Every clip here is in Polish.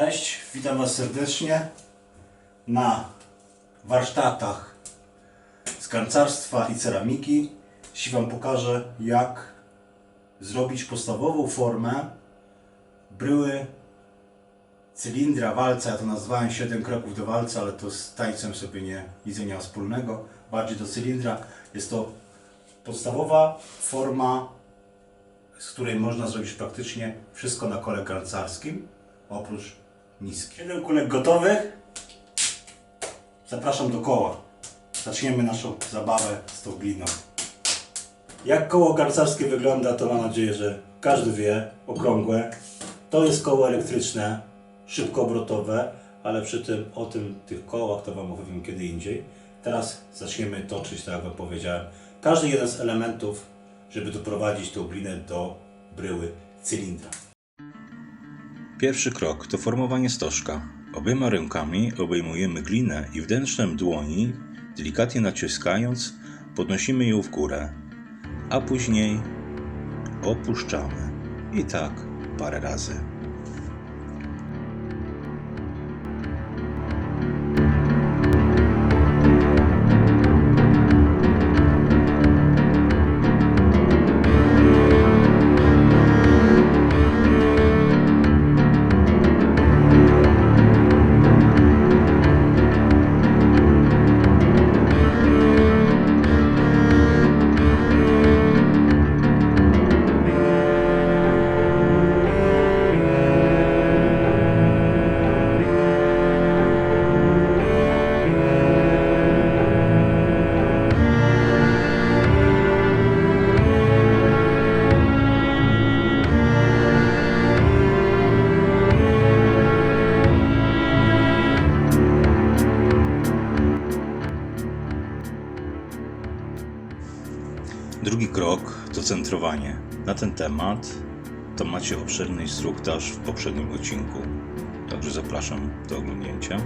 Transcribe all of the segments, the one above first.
Cześć, witam Was serdecznie na warsztatach z garncarstwa i ceramiki. Dziś Wam pokażę jak zrobić podstawową formę bryły cylindra walca. Ja to nazwałem 7 kroków do walca, ale to z tańcem sobie nie ma wspólnego. Bardziej do cylindra. Jest to podstawowa forma, z której można zrobić praktycznie wszystko na kole garncarskim, oprócz niskiej. 7 kulek gotowych. Zapraszam do koła. Zaczniemy naszą zabawę z tą gliną. Jak koło garncarskie wygląda, to mam nadzieję, że każdy wie, okrągłe. To jest koło elektryczne, szybkoobrotowe, ale przy tym o tym tych kołach to Wam opowiem kiedy indziej. Teraz zaczniemy toczyć, tak jak Wam powiedziałem, każdy jeden z elementów, żeby doprowadzić tą glinę do bryły cylindra. Pierwszy krok to formowanie stożka. Obiema rękami obejmujemy glinę i wnętrzem dłoni, delikatnie naciskając, podnosimy ją w górę, a później opuszczamy. I tak parę razy. Na ten temat to macie obszerny instruktaż w poprzednim odcinku. Także zapraszam do oglądnięcia.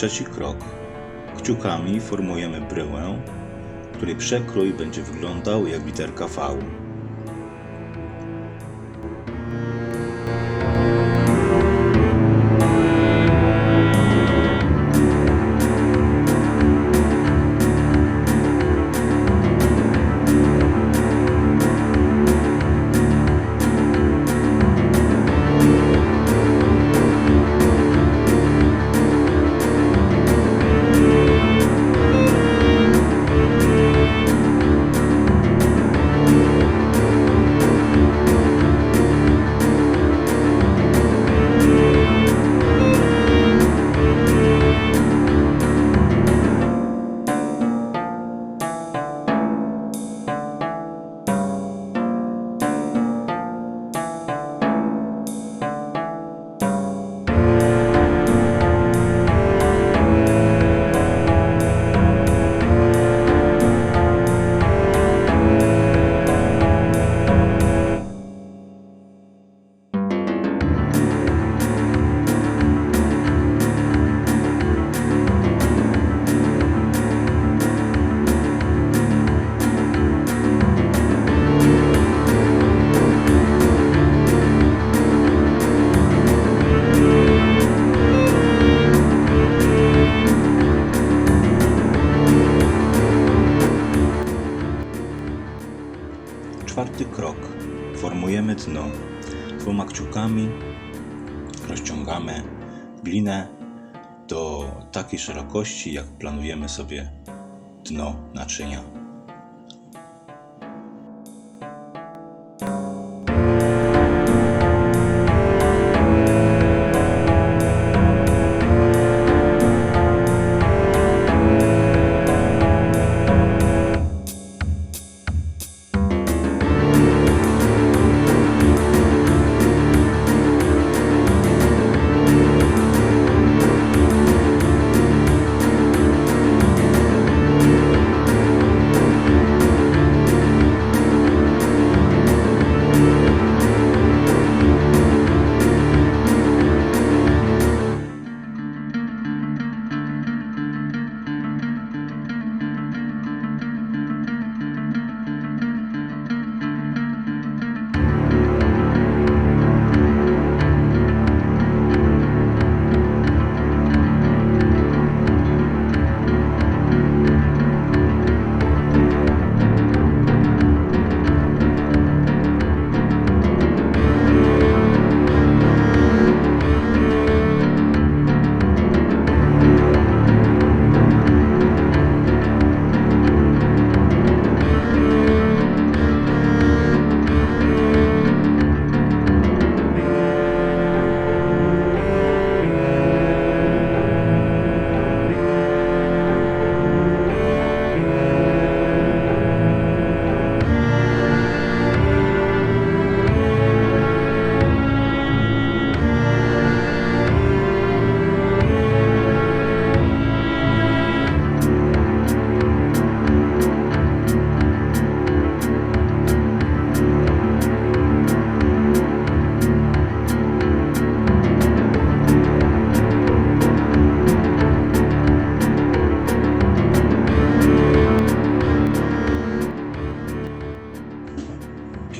Trzeci krok. Kciukami formujemy bryłę, której przekrój będzie wyglądał jak literka V. dno. Dwoma kciukami rozciągamy glinę do takiej szerokości, jak planujemy sobie dno naczynia.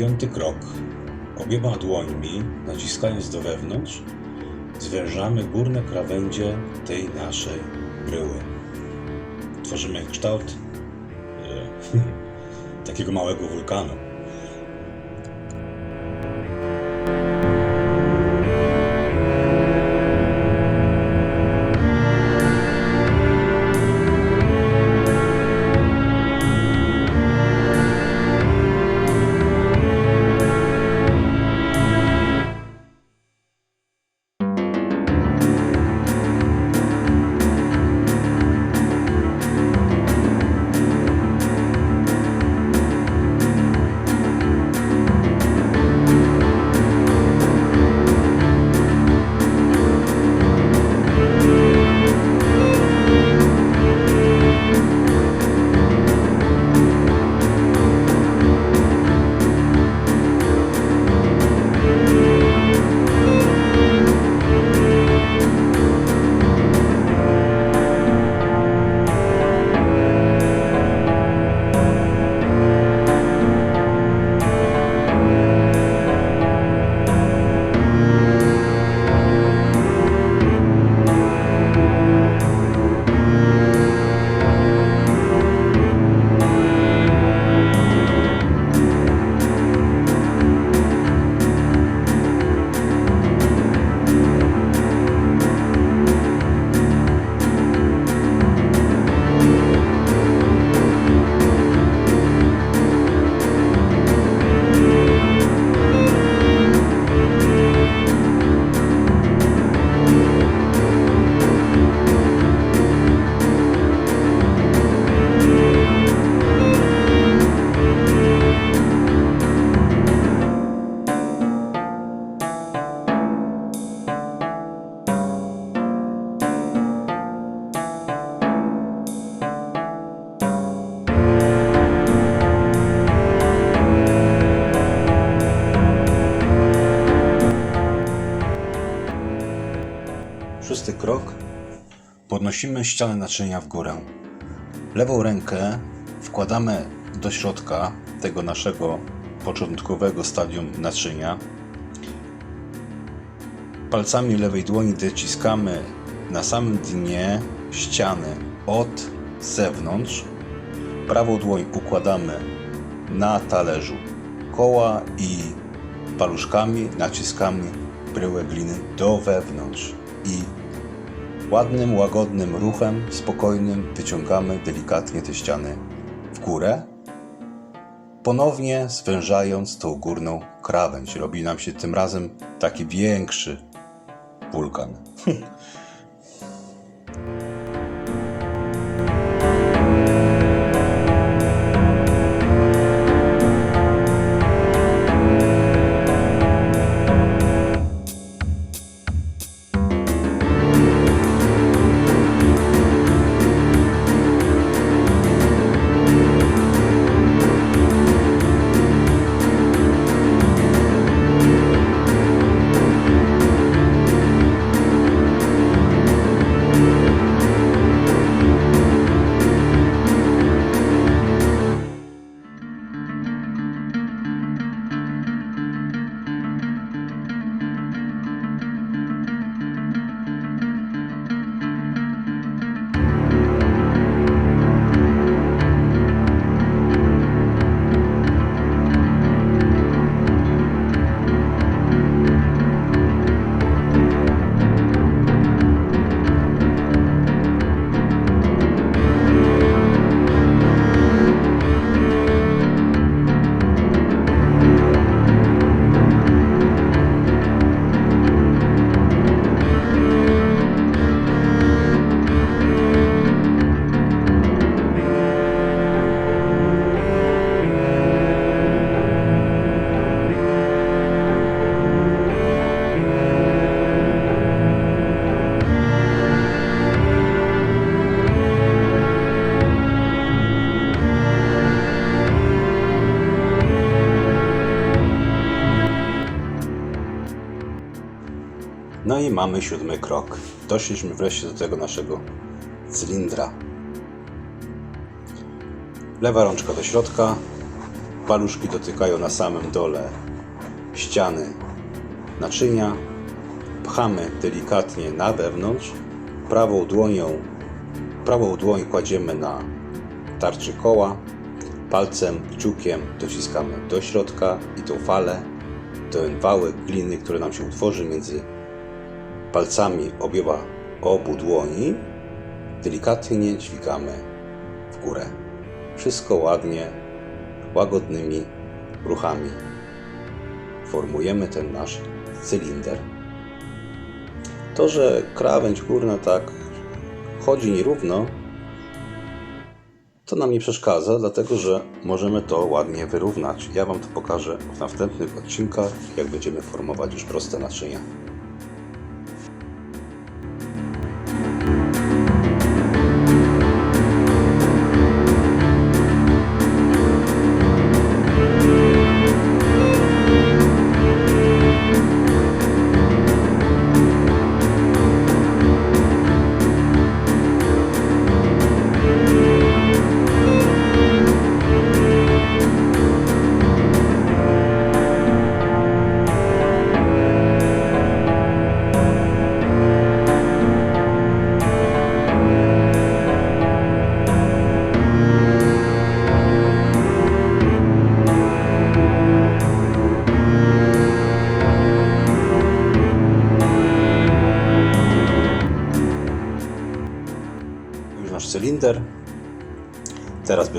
Piąty krok. Obiema dłońmi, naciskając do wewnątrz, zwężamy górne krawędzie tej naszej bryły. Tworzymy kształt e, takiego małego wulkanu. Podnosimy ścianę naczynia w górę. Lewą rękę wkładamy do środka tego naszego początkowego stadium naczynia. Palcami lewej dłoni dociskamy na samym dnie ściany od zewnątrz. Prawą dłoń układamy na talerzu koła i paluszkami naciskamy bryłę gliny do wewnątrz i ładnym, łagodnym ruchem, spokojnym wyciągamy delikatnie te ściany w górę, ponownie zwężając tą górną krawędź. Robi nam się tym razem taki większy wulkan. No i mamy siódmy krok. Doszliśmy wreszcie do tego naszego cylindra. Lewa rączka do środka, paluszki dotykają na samym dole ściany naczynia, pchamy delikatnie na wewnątrz, prawą dłonią, prawą dłoń kładziemy na tarczy koła, palcem, kciukiem dociskamy do środka i tą falę, ten wałek gliny, który nam się utworzy między palcami obiema obu dłoni delikatnie dźwigamy w górę. Wszystko ładnie, łagodnymi ruchami. Formujemy ten nasz cylinder. To, że krawędź górna tak chodzi nierówno, to nam nie przeszkadza, dlatego że możemy to ładnie wyrównać. Ja Wam to pokażę w następnych odcinkach, jak będziemy formować już proste naczynia.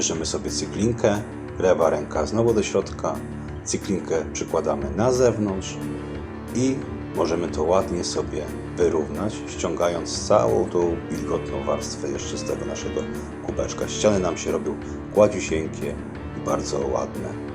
Bierzemy sobie cyklinkę, lewa ręka znowu do środka, cyklinkę przykładamy na zewnątrz i możemy to ładnie sobie wyrównać, ściągając całą tą wilgotną warstwę jeszcze z tego naszego kubeczka. Ściany nam się robią gładziusieńkie i bardzo ładne.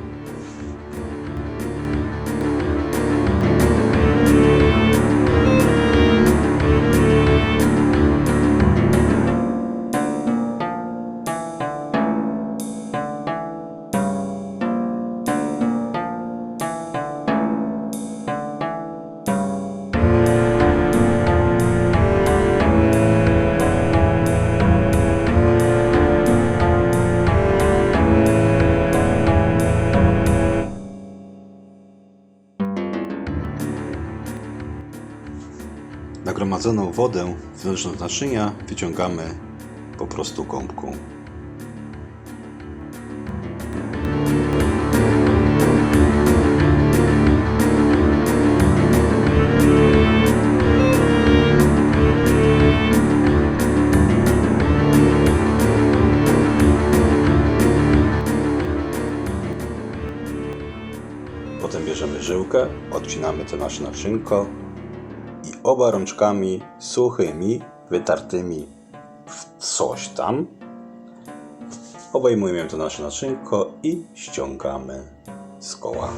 wodę wewnętrzną naczynia wyciągamy po prostu gąbką. Potem bierzemy żyłkę, odcinamy to nasze naczynko, oba rączkami suchymi, wytartymi w coś tam obejmujemy to nasze naczynko i ściągamy z koła.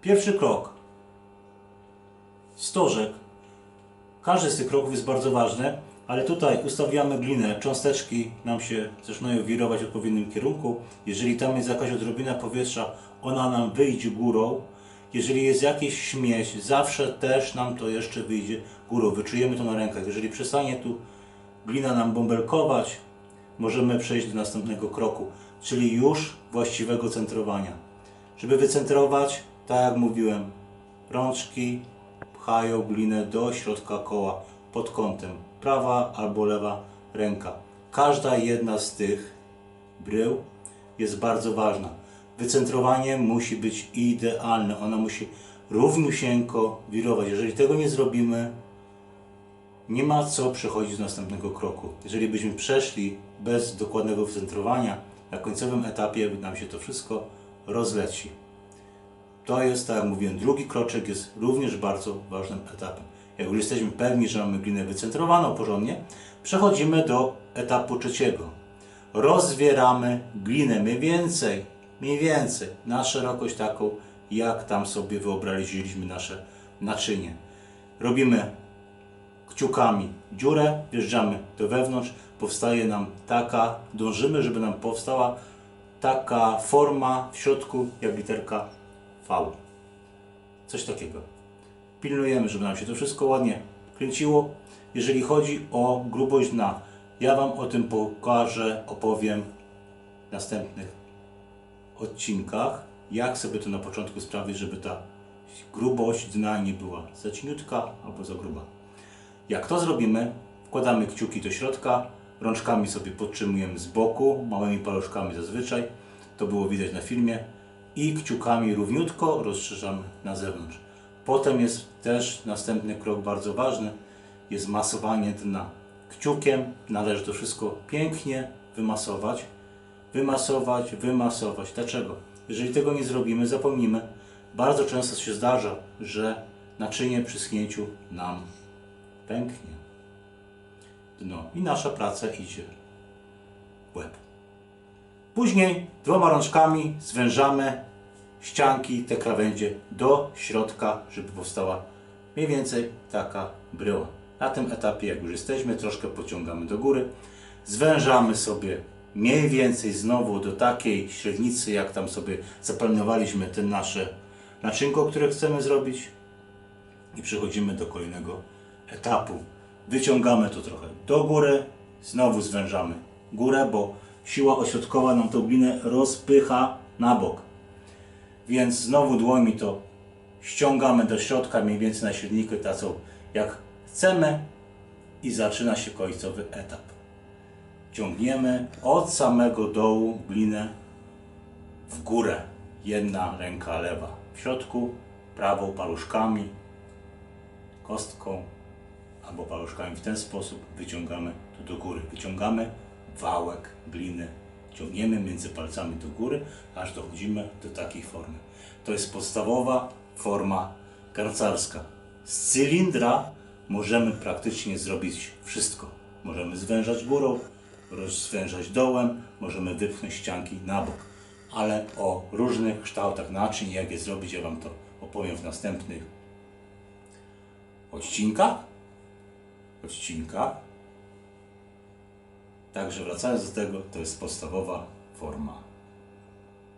Pierwszy krok. Stożek. Każdy z tych kroków jest bardzo ważny, ale tutaj ustawiamy glinę, cząsteczki nam się zaczynają wirować w odpowiednim kierunku. Jeżeli tam jest jakaś odrobina powietrza, ona nam wyjdzie górą. Jeżeli jest jakieś śmieć, zawsze też nam to jeszcze wyjdzie górą. Wyczujemy to na rękach. Jeżeli przestanie tu glina nam bąbelkować, możemy przejść do następnego kroku, czyli już właściwego centrowania. Żeby wycentrować, tak jak mówiłem, rączki pchają glinę do środka koła pod kątem prawa albo lewa ręka. Każda jedna z tych brył jest bardzo ważna. Wycentrowanie musi być idealne. Ona musi równiusieńko wirować. Jeżeli tego nie zrobimy, nie ma co przechodzić do następnego kroku. Jeżeli byśmy przeszli bez dokładnego wycentrowania, na końcowym etapie nam się to wszystko rozleci. To jest, tak jak mówiłem, drugi kroczek jest również bardzo ważnym etapem. Jak już jesteśmy pewni, że mamy glinę wycentrowaną porządnie, przechodzimy do etapu trzeciego. Rozwieramy glinę mniej więcej, mniej więcej na szerokość taką, jak tam sobie wyobraziliśmy nasze naczynie. Robimy kciukami dziurę, wjeżdżamy do wewnątrz, powstaje nam taka, dążymy, żeby nam powstała taka forma w środku, jak literka V. Coś takiego. Pilnujemy, żeby nam się to wszystko ładnie kręciło. Jeżeli chodzi o grubość dna, ja Wam o tym pokażę, opowiem w następnych odcinkach, jak sobie to na początku sprawić, żeby ta grubość dna nie była za cieniutka albo za gruba. Jak to zrobimy, wkładamy kciuki do środka, rączkami sobie podtrzymujemy z boku, małymi paluszkami zazwyczaj, to było widać na filmie, i kciukami równiutko rozszerzamy na zewnątrz. Potem jest też następny krok bardzo ważny, jest masowanie dna. Kciukiem należy to wszystko pięknie wymasować, wymasować, wymasować. Dlaczego? Jeżeli tego nie zrobimy, zapomnimy, bardzo często się zdarza, że naczynie przy schnięciu nam pęknie. Dno i nasza praca idzie w łeb. Później dwoma rączkami zwężamy ścianki, te krawędzie do środka, żeby powstała mniej więcej taka bryła. Na tym etapie, jak już jesteśmy, troszkę pociągamy do góry. Zwężamy sobie mniej więcej znowu do takiej średnicy, jak tam sobie zaplanowaliśmy te nasze naczynko, które chcemy zrobić. I przechodzimy do kolejnego etapu. Wyciągamy to trochę do góry, znowu zwężamy górę, bo siła ośrodkowa nam tą glinę rozpycha na bok. Więc znowu dłońmi to ściągamy do środka, mniej więcej na średniku tacą jak chcemy i zaczyna się końcowy etap. Ciągniemy od samego dołu glinę w górę. Jedna ręka lewa w środku, prawą paluszkami, kostką albo paluszkami w ten sposób wyciągamy to do góry. Wyciągamy wałek gliny. Ciągniemy między palcami do góry, aż dochodzimy do takiej formy. To jest podstawowa forma garcarska. Z cylindra możemy praktycznie zrobić wszystko. Możemy zwężać górą, rozwężać dołem, możemy wypchnąć ścianki na bok. Ale o różnych kształtach naczyń, jak je zrobić, ja Wam to opowiem w następnych odcinkach. Odcinkach. Także wracając do tego, to jest podstawowa forma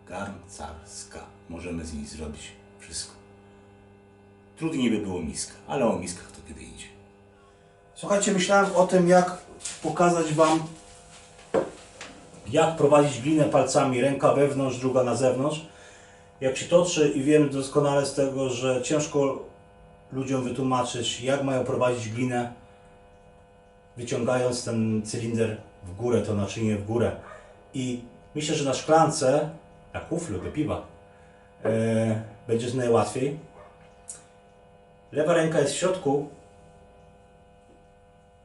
garncarska. Możemy z niej zrobić wszystko. Trudniej by było miska, ale o miskach to kiedy idzie. Słuchajcie, myślałem o tym, jak pokazać Wam, jak prowadzić glinę palcami, ręka wewnątrz, druga na zewnątrz. Jak się toczy i wiem doskonale z tego, że ciężko ludziom wytłumaczyć, jak mają prowadzić glinę wyciągając ten cylinder w górę, to naczynie w górę. I myślę, że na szklance, na kuflu do piwa, e, będzie najłatwiej. Lewa ręka jest w środku,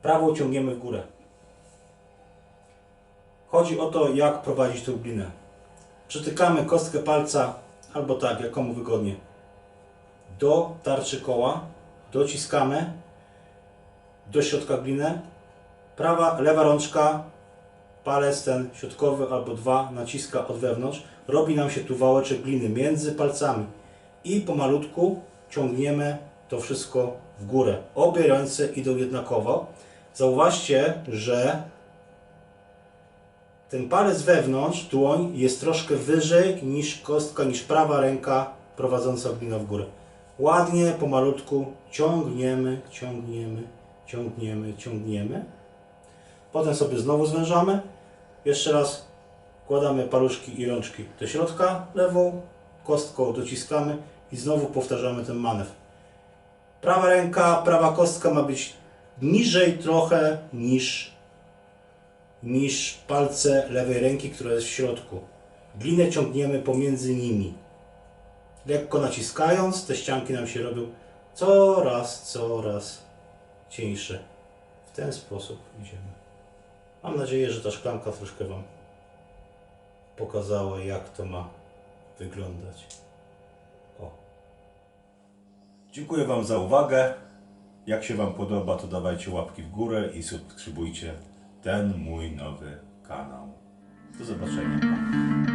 prawą ciągniemy w górę. Chodzi o to, jak prowadzić tą glinę. Przytykamy kostkę palca, albo tak, jak komu wygodnie, do tarczy koła, dociskamy do środka glinę. Prawa, lewa rączka, palec ten środkowy albo dwa naciska od wewnątrz. Robi nam się tu wałeczek gliny między palcami i pomalutku ciągniemy to wszystko w górę. Obie ręce idą jednakowo. Zauważcie, że ten palec wewnątrz, dłoń, jest troszkę wyżej niż kostka, niż prawa ręka prowadząca glinę w górę. Ładnie, pomalutku ciągniemy, ciągniemy, ciągniemy, ciągniemy. Potem sobie znowu zwężamy. Jeszcze raz wkładamy paluszki i rączki do środka, lewą, kostką dociskamy i znowu powtarzamy ten manewr. Prawa ręka, prawa kostka ma być niżej trochę niż niż palce lewej ręki, która jest w środku. Glinę ciągniemy pomiędzy nimi. Lekko naciskając, te ścianki nam się robią coraz, coraz cieńsze. W ten sposób idziemy. Mam nadzieję, że ta szklanka troszkę Wam pokazała, jak to ma wyglądać. O. Dziękuję Wam za uwagę. Jak się Wam podoba, to dawajcie łapki w górę i subskrybujcie ten mój nowy kanał. Do zobaczenia.